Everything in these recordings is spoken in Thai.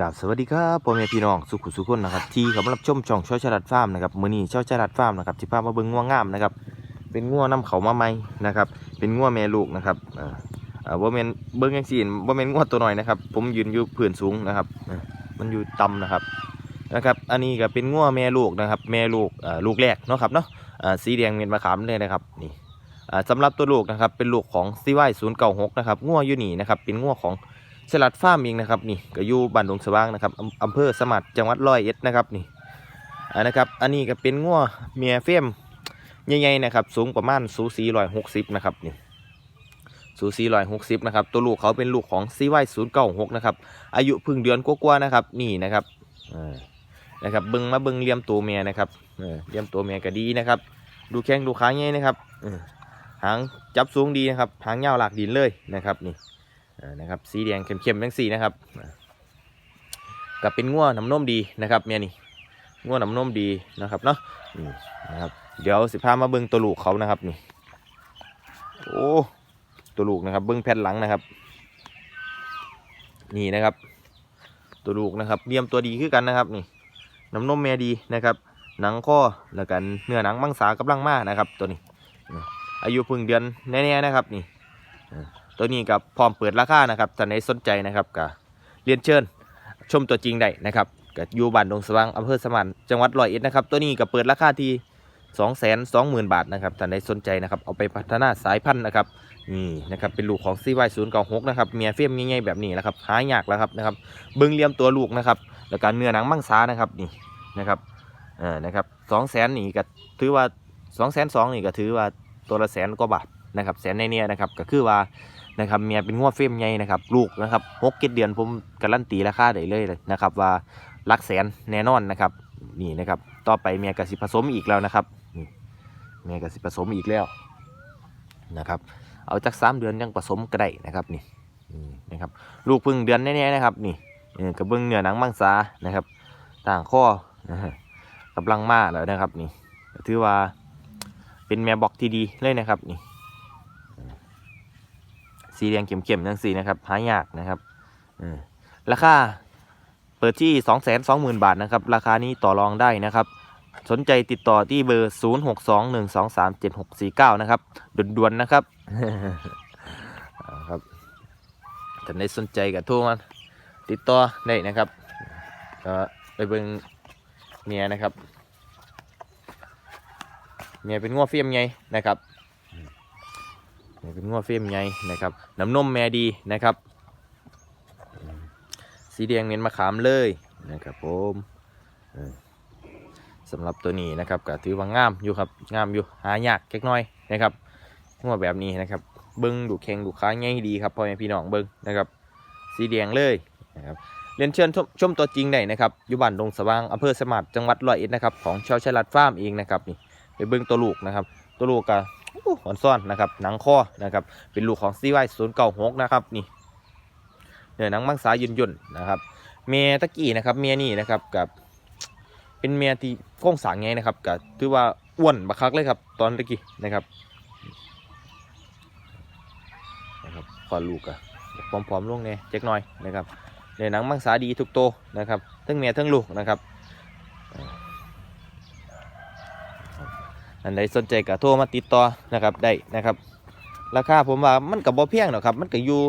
กับสวัสดีครับพ่อแม่พี่น้องสุขุสุขคนนะครับที่กำลังรับชมช่องช่อยฉลาดฟาร์มนะครับมือนี้ช่อยฉลาดฟาร์มนะครับที่พามาเบิ่งง่วงงามนะครับเป็นง่วนํเขามาใหมนะครับเป็นง่วแม่ลูกนะครับอ่าอ่าบ่แมนเบิ่งจังซี่บ่แมนง่วตัวหน้อยนะครับผมยืนอยู่พื้นสูงนะครับมันอยู่ต่ำนะครับนะครับอันนี้ก็เป็นง่วแม่ลูกนะครับแม่ลูกอ่าลูกแรกเนาะครับเนาะอ่าสีแดงเม็ดมะขามเลยนะครับนี่อ่าสำหรับตัวลูกนะครับเป็นลูกของซีไวศูนย์เก้าหกนะครับง่วอยู่นี่นะครับเป็นง่วของ สลัดฟาร์มเองนะครับนี่ก็อยู่บ้านดงสว่างนะครับอำอำเภอสมัดจังหวัดร้อยเอ็ดนะครับนี่อ่านะครับอันนี้ก็เป็นงัวเมียเฟียมใหญ่ๆนะครับสูงประมาณสูสีร้อยหกสิบนะครับนี่สูสีร้อยหกสิบนะครับตัวลูกเขาเป็นลูกของซีไวศูนย์เก้าหกนะครับอายุพิ่งเดือนกว่าๆนะครับนี่นะครับอ่านะครับเบิ้งมาเบิ้งเลี้ยมตัวเมียนะครับเออเลี้ยมตัวเมียก็ดีนะครับ ดูแข้งดูขาใหญ่นะครับหางจับสูงดีนะครับหางยาวหลากดินเลยนะครับนี่ นะครับสีแดงเข้มๆทั้งสีนะครับกับเป็นง่วน้ำนมดีนะครับเมียนี่ง่วน้ำนมดีนะครับเนาะนะครับเดี๋ยวสิพามาเบิ้งตัวลูกเขานะครับนี่โอ้ตัวลูกนะครับเบิ้งแผ่นหลังนะครับ นี่นะครับ ตัวลูกนะครับเลียมตัวดีขึ้นกันนะครับนี่น้ำนมแม่ดีนะครับ หนังข้อแล้วกันเนื้อหนังมังสากำลังมานะครับ ตัวนี้ อายุพิ่งเดือนแน่ๆนะครับ นี่ ตัวนี้กับพร้อมเปิดราคานะครับท่านใดสนใจนะครับก็เรียนเชิญชมตัวจริงได้นะครับก็อยู่บ้านดงสว่างอำเภอสมานจังหวัดร้อยเอ็ดนะครับตัวนี้ก็เปิดราคาที่2 2 0 0 0 0 บาทนะครับท่านใดสนใจนะครับเอาไปพัฒนาสายพันธุ์นะครับนี่นะครับเป็นลูกของซีไวศูนย์เก้าหกนะครับเมียเฟียมง่ายๆแบบนี้นะครับหายากแล้วครับนะครับบิ้งเลี่ยมตัวลูกนะครับแล้วก็เนื้อหนังมังสานะครับนี่นะครับเออนะครับสองแสนนี่ก็ถือว่าสองแสนสองนี่ก็ถือว่าตัวละแสนกว่าบาทนะครับแสนในเนี่ยนะครับก็คือว่า นะครับเมียเป็นงัวเฟรมใหญ่นะครับลูกนะครับหกเจ็ดเดือนผมการันตีราคาได้เลยนะครับ ว่าหลักแสนแน่นอนนะครับนี่นะครับต่อไปเมียกสิผสมอีกแล้วนะครับนี่เมียกสิผสมอีกแล้วนะครับเอาจากสามเดือนยังผสมก็ได้นะครับนี่นะครับลูกพึ่งเดือนแน่ๆนะครับนี่เออกระเบื้องเนื้อหนังมังสานะครับ ต่างข้อนะฮะกำลังมาแล้วนะครับนี่ถือว่าเป็นแม่บอกที่ดีเลยนะครับนี่ สีแดงเข้มๆทั้งสีนะครับหายากนะครับอราคาเปิดที่ 2 2 0 0 0 0 บาทนะครับ ราคานี้ต่อรองได้นะครับ สนใจติดต่อที่เบอร์ 0 6 2 1 2 3 7 6 4 9 นะครับด่วนๆนะครับครับท่าใดสนใจกับโทรมาติดต่อได้นะครับก็ไปเบิ่งเมียนะครับเมียเป็นง้อเฟียมไงนะครับ นี่เป็นงัวเฟรมใหญ่นะครับน้ำนมแม่ดีนะครับ สีแดงเน้นมะขามเลยนะครับผมสำหรับตัวนี้นะครับก็ถือว่างามอยู่ครับงามอยู่หายากเล็กน้อยนะครับงัวแบบนี้นะครับ เบิ้งดูแข็งดูขาง่ายดีครับพ่อแม่พี่น้องเบิ้งนะครับ สีแดงเลยนะครับเรียนเชิญชมตัวจริงได้นะครับอยู่บ้านดงสว่างอำเภอสมัดจังหวัดร้อยเอ็ดนะครับของชาวชลัดฟาร์มเองนะครับนี่ไปเบิ้งตัวลูกนะครับ ตัวลูกก็ หอนซ่อนนะครับ หนังคอนะครับ เป็นลูกของซีไวศูนย์เก้าหกนะครับนี่เนื้อหนังมังสายืนย่นๆนะครับเมียตะกี้นะครับเมียนี่นะครับกับเป็นเมียที่โค้งสางไงนะครับกับถือว่าอ้วนบักคักเลยครับ ตอนตะกี้นะครับนะครับขอลูกอะพร้อมๆลงเนี่ยเจ๊กหน่อยนะครับเนื้อหนังมังสาดีทุกโตนะครับทั้งเมียทั้งลูกนะครับ อันใดสนใจก็โทรมาติดต่อนะครับได้นะครับ ราคาผมว่ามันกับบ่เพียงหรอกครับ มันก็อยู่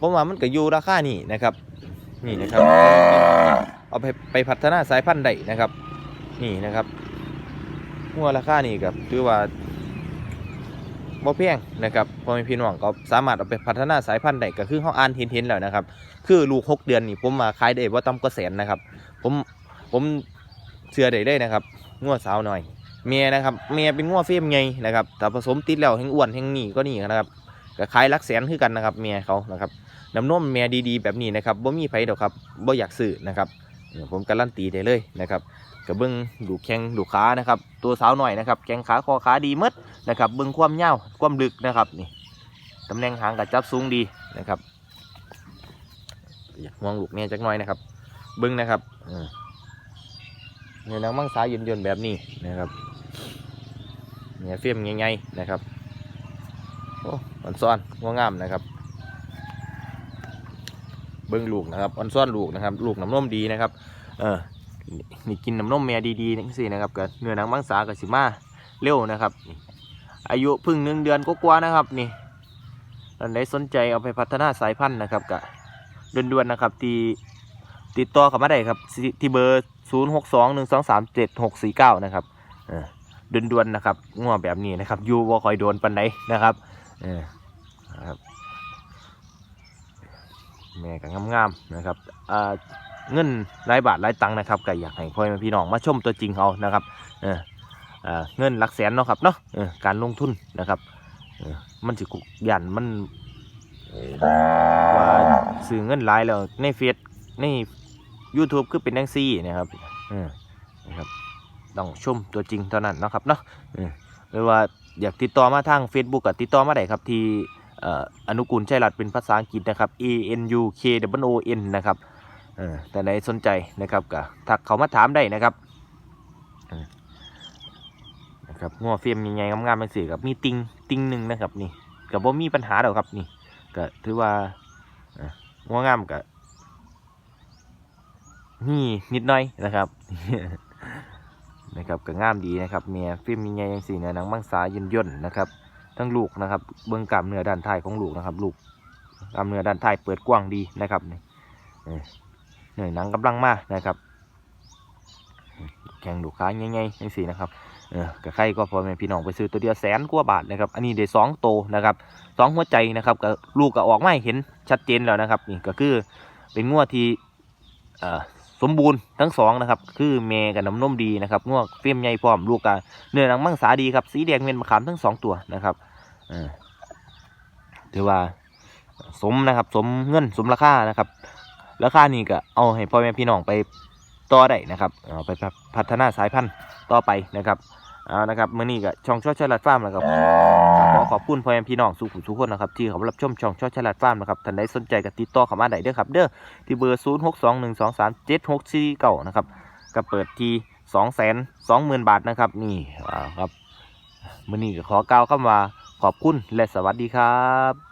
ผมว่ามันก็อยู่ราคานี่นะครับ นี่นะครับเอาไปไปพัฒนาสายพันธุ์ได้นะครับ นี่นะครับหัวราคานี่กับถือว่าบ่เพียงนะครับพอมีพี่น้องก็สามารถเอาไปพัฒนาสายพันธุ์ได้ก็คือเขาอ่านเห็นๆแล้วนะครับ คือลูกหกเดือนนี่ผมมาขายได้ว่าต่ำกว่าแสนนะครับ ผมผมเชื่อได้เลยนะครับงัวสาวหน่อย เมียนะครับเมียเป็นงัวเฟียมไงนะครับแต่ผสมติดแล้วแห้งอ้วนแห้งหนีก็นี่นะครับก็ขายลักแสนคือกันนะครับเมียเขานะครับน้ำนมเมียดีๆ แบบนี้นะครับบ่มีไผดอกครับบ่อยากซื้อนะครับผมการันตีได้เลยนะครับกระเบื้องดูแข้งดูขานะครับ ตัวสาวหน่อยนะครับแข้งขาคอขาดีมดนะครับเบื้องความยาวความลึกนะครับนี่ตำแหน่งหางกับจับสูงดีนะครับอยากมองลูกเนี่ยจักหน่อยนะครับ เบิ้องนะครับ เนี่ยนางมังสายืนยนๆแบบนี้นะครับเนี่ยเฟียมง่ายๆนะครับโอ้มันซ้อนงงามนะครับ เบิ้งลูกนะครับออนซ่อนลูกนะครับ ลูกน้ำนมดีนะครับ เออนี่กินน้ำนมแม่ดีๆนี่สินะครับก็เนื้อหนังมังสากับสิมาเร็วนะครับอายุพึ่งหนึ่งเดือนก็กว่าๆนะครับนี่ท่านใดสนใจเอาไปพัฒนาสายพันธุ์นะครับก็ด่วนๆนะครับ ที่ติดต่อเข้ามาได้ครับที่เบอร์ 0 6 2 1 2 3 7 6 4 9 นะครับเออด่วนๆนะครับง่วแบบนี้นะครับยูบ่คอยโดนปันไดนนะครับเออนะครับแม่ก็งามๆนะครับเงินรายบาทรายตังค์นะครับก็อยากให้พ่อแม่พี่น้องมาชมตัวจริงเอานะครับเออเงินหลักแสนเนาะครับเนาะการลงทุนนะครับมันสิกุกยันมันว่าซื้อเงินหลายแล้วในเฟซใน YouTube คือเป็นแดงซี่นะครับเออนะครับต้องชมตัวจริงเท่านั้นนะครับเนาะเออหรือว่าอยากติดต่อมาทาง Facebook ก็ติดต่อมาได้ครับที่เอ่ออนุกูลชัยรัตน์เป็นภาษาอังกฤษนะครับ A N U K W O N นะครับอแต่ไหนสนใจนะครับก็ทักเขามาถามได้นะครับนะครับงัวเฟียมยังไงงามๆเป็นสิครับมีติงติงหนึ่งนะครับนี่กับว่ามีปัญหาเดี๋ยวครับนี่ก็ถือว่าเอ่องัวงามกับ นี่นิดหน่อยนะครับ นะครับก็งามดีนะครับเมียฟิล์มยังไงยังสี่เนี่ยหนังมังสาย่นย่นนะครับ ทั้งลูกนะครับ เบื้องกล้ามเนื้อด้านท้ายของลูกนะครับ ลูกกล้ามเนื้อด้านท้ายเปิดกว้างดีนะครับเหนื่อยหนังกำลังมากนะครับ แข่งลูกค้าง่ายๆยังสี่นะครับเออกับใครก็พอแม่พี่น้องไปซื้อตัวเดียวแสนกว่าบาทนะครับ อันนี้ได้สองโตนะครับสองหัวใจนะครับกับลูกก็ออกไมาให้เห็นชัดเจนแล้วนะครับนี่ก็คือเป็นงวดที่เอ่อ สมบูรณ์ทั้งสองนะครับ คือเมกับน้ำนมดีนะครับงวกเฟี้ยมใหญ่พร้อมลูกกาเนื้อหนังมังสาดีครับ สีแดงเม็ดมะขามทั้งสองตัวนะครับถือว่าสมนะครับ สมเงินสมราคานะครับ ราคานี้ก็เอาให้พ่อแม่พี่น้องไปต่อได้นะครับเอาไปพัฒนาสายพันธุ์ต่อไปนะครับ เอานะครับมื่อนี้ก็ช่องช่อฉลาดฟาร์มนะครับก็ขอขอบคุณพ่อแม่พี่น้องสุขุมทุกคนนะครับที่เขารับชมช่องช่อฉลาดฟาร์มนะครับท่านใดสนใจก็ติดต่อเข้ามาได้เด้อครับเด้อที่เบอร์0 6 2 1 2 3 7 6 4 9นะครับก็เปิดที่สองแสนสองหมื่นบาทนะครับนี่อ่าครับมื่อนี้ก็ขอกล่าวคำว่าขอบคุณและสวัสดีครับ